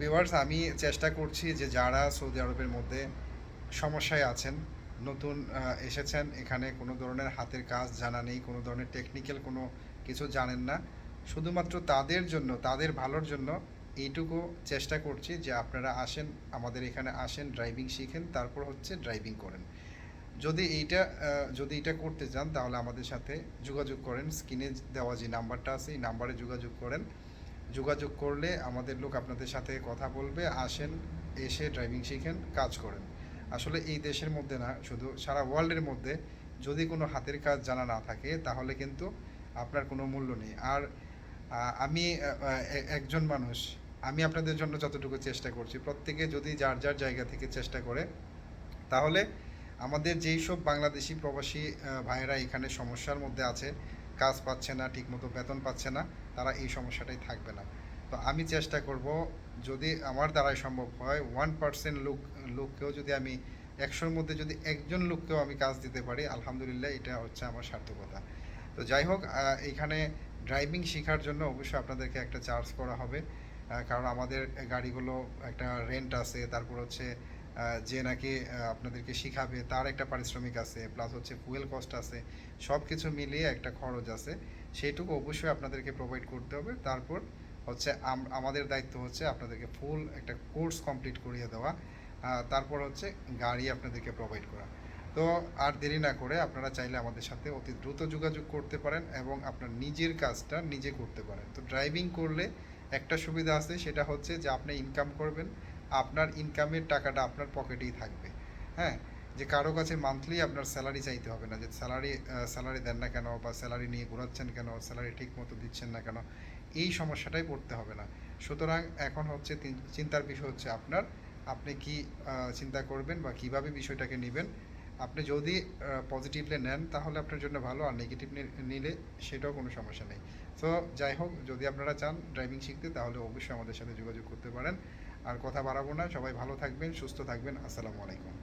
Viewers আমি চেষ্টা করছি যে যারা সৌদি আরবের মধ্যে সমস্যায় আছেন, নতুন এসেছেন, এখানে কোনো ধরনের হাতের কাজ জানা নেই, কোনো ধরনের টেকনিক্যাল কোনো কিছু জানেন না। শুধুমাত্র তাদের জন্য, তাদের ভালোর জন্য এইটুকু চেষ্টা করছি যে আপনারা আসেন, আমাদের এখানে আসেন ড্রাইভিং শিখেন, তারপর হচ্ছে ড্রাইভিং করেন। যদি এইটা যদি এটা করতে চান, তাহলে আমাদের সাথে যোগাযোগ করেন। স্ক্রিনে দেওয়া যে নাম্বারটা আছে, এই নাম্বারে যোগাযোগ করেন। যোগাযোগ করলে আমাদের লোক আপনাদের সাথে কথা বলবে, আসেন, এসে ড্রাইভিং শিখেন, কাজ করেন। আসলে এই দেশের মধ্যে না, শুধু সারা ওয়ার্ল্ডের মধ্যে যদি কোনো হাতের কাজ জানা না থাকে, তাহলে কিন্তু আপনার কোনো মূল্য নেই। আর আমি একজন মানুষ, আমি আপনাদের জন্য যতটুকু চেষ্টা করছি, প্রত্যেকে যদি যার যার জায়গা থেকে চেষ্টা করে, তাহলে আমাদের যেই সব বাংলাদেশি প্রবাসী ভাইয়েরা এখানে সমস্যার মধ্যে আছে, কাজ পাচ্ছে না, ঠিকমতো বেতন পাচ্ছে না তারা এই সমস্যাটাই থাকবে না। তো আমি চেষ্টা করব যদি আমার দ্বারাই সম্ভব হয় ওয়ান পার্সেন্ট লোক, লোককেও যদি আমি একশোর মধ্যে যদি একজন লোককেও আমি কাজ দিতে পারি, আলহামদুলিল্লাহ এটা হচ্ছে আমার সার্থকতা। তো যাই হোক এখানে ড্রাইভিং শেখার জন্য অবশ্যই আপনাদেরকে একটা চার্জ করা হবে। কারণ আমাদের গাড়িগুলো একটা রেন্ট আছে, তারপর হচ্ছে যে নাকি আপনাদেরকে শিখাবে, তার একটা পারিশ্রমিক আছে প্লাস হচ্ছে ফুয়েল কস্ট আছে সব কিছু মিলিয়ে একটা খরচ আছে। সেইটুকু অবশ্যই আপনাদেরকে প্রোভাইড করতে হবে। তারপর হচ্ছে আমাদের দায়িত্ব হচ্ছে আপনাদেরকে ফুল একটা কোর্স কমপ্লিট করিয়ে দেওয়া তারপর হচ্ছে গাড়ি আপনাদেরকে প্রোভাইড করা। তো আর দেরি না করে আপনারা চাইলে আমাদের সাথে অতি দ্রুত যোগাযোগ করতে পারেন এবং আপনার নিজের কাজটা নিজে করতে পারেন। তো ড্রাইভিং করলে একটা সুবিধা আছে, সেটা হচ্ছে যে আপনি ইনকাম করবেন আপনার ইনকামের টাকাটা আপনার পকেটেই থাকবে। হ্যাঁ? যে কারও কাছে মান্থলি আপনার স্যালারি চাইতে হবে না। যে স্যালারি স্যালারি দেন না কেন বা স্যালারি নিয়ে ঘোরাচ্ছেন কেন স্যালারি ঠিক মতো দিচ্ছেন না কেন, এই সমস্যাটাই পড়তে হবে না। সুতরাং এখন হচ্ছে চিন্তার বিষয় হচ্ছে আপনার, আপনি কি চিন্তা করবেন বা কীভাবে বিষয়টাকে নেবেন? আপনি যদি পজিটিভলি নেন, তাহলে আপনার জন্য ভালো, আর নেগেটিভ নিলে সেটাও কোনো সমস্যা নেই। তো যাই হোক, যদি আপনারা চান ড্রাইভিং শিখতে, তাহলে অবশ্যই আমাদের সাথে যোগাযোগ করতে পারেন। আর কথা বাড়াবো না। সবাই ভালো থাকবেন সুস্থ থাকবেন। আসসালামু আলাইকুম।